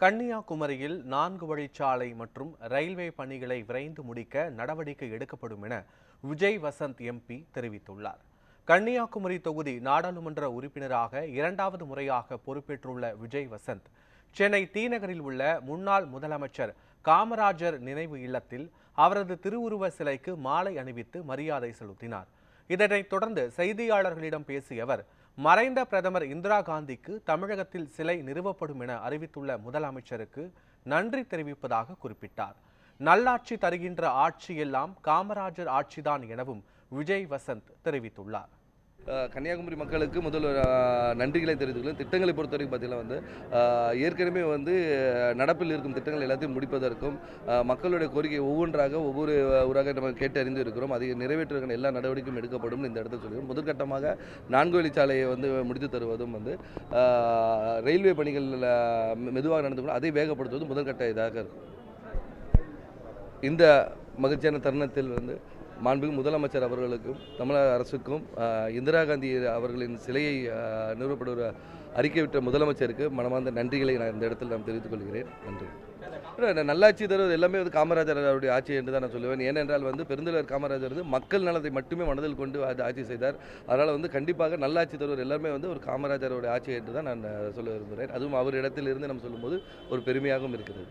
கன்னியாகுமரியில் நான்கு வழிச்சாலை மற்றும் ரயில்வே பணிகளை விரைந்து முடிக்க நடவடிக்கை எடுக்கப்படும் என விஜய் வசந்த் எம்பி தெரிவித்துள்ளார். கன்னியாகுமரி தொகுதி நாடாளுமன்ற உறுப்பினராக இரண்டாவது முறையாக பொறுப்பேற்றுள்ள விஜய் வசந்த் சென்னை தீநகரில் உள்ள முன்னாள் முதலமைச்சர் காமராஜர் நினைவு இல்லத்தில் அவரது திருவுருவ சிலைக்கு மாலை அணிவித்து மரியாதை செலுத்தினார். இதனைத் தொடர்ந்து செய்தியாளர்களிடம் பேசிய அவர் மறைந்த பிரதமர் இந்திரா காந்திக்கு தமிழகத்தில் சிலை நிறுவப்படும் என அறிவித்துள்ள முதலமைச்சருக்கு நன்றி தெரிவிப்பதாக குறிப்பிட்டார். நல்லாட்சி தருகின்ற ஆட்சி எல்லாம் காமராஜர் ஆட்சிதான் எனவும் விஜய் வசந்த் தெரிவித்துள்ளார். கன்னியாகுமரி மக்களுக்கு முதல் நன்றிகளை தெரிவித்துக்கிறேன் திட்டங்களை பொறுத்த வரைக்கும் பார்த்தீங்கன்னா வந்து ஏற்கனவே வந்து நடப்பில் இருக்கும் திட்டங்கள் எல்லாத்தையும் முடிப்பதற்கும் மக்களுடைய கோரிக்கை ஒவ்வொன்றாக ஒவ்வொரு ஊராக நம்ம கேட்டு அறிந்து இருக்கிறோம். அதை நிறைவேற்றுவதற்கான எல்லா நடவடிக்கையும் எடுக்கப்படும் இந்த இடத்துல சொல்லுவோம் முதற்கட்டமாக நான்கு வழிச்சாலையை வந்து முடித்து தருவதும் வந்து ரயில்வே பணிகள் மெதுவாக நடந்து அதை வேகப்படுத்துவதும் முதற்கட்ட இதாக இருக்கும். இந்த மகிழ்ச்சியான தருணத்தில் வந்து மாண்பு முதலமைச்சர் அவர்களுக்கும் தமிழக அரசுக்கும் இந்திரா காந்தி அவர்களின் சிலையை நிறுவப்படுற நிறுவப்படுகிற அறிக்கை விட்ட முதலமைச்சருக்கு மனமார்ந்த நன்றிகளை நான் இந்த இடத்தில் நான் தெரிவித்துக் கொள்கிறேன். நன்றி. நல்லாட்சி தருவது எல்லாமே வந்து காமராஜர் அவருடைய ஆட்சி என்று தான் நான் சொல்லுவேன். ஏனென்றால் வந்து பெருந்தலைவர் காமராஜர் வந்து மக்கள் நலத்தை மட்டுமே மனதில் கொண்டு அது ஆட்சி செய்தார். அதனால் வந்து கண்டிப்பாக நல்லாட்சி தருவது எல்லாமே வந்து ஒரு காமராஜருடைய ஆட்சி என்று தான் நான் சொல்ல விரும்புகிறேன். அதுவும் அவர் இடத்திலிருந்து நம்ம சொல்லும்போது ஒரு பெருமையாகவும் இருக்கிறது.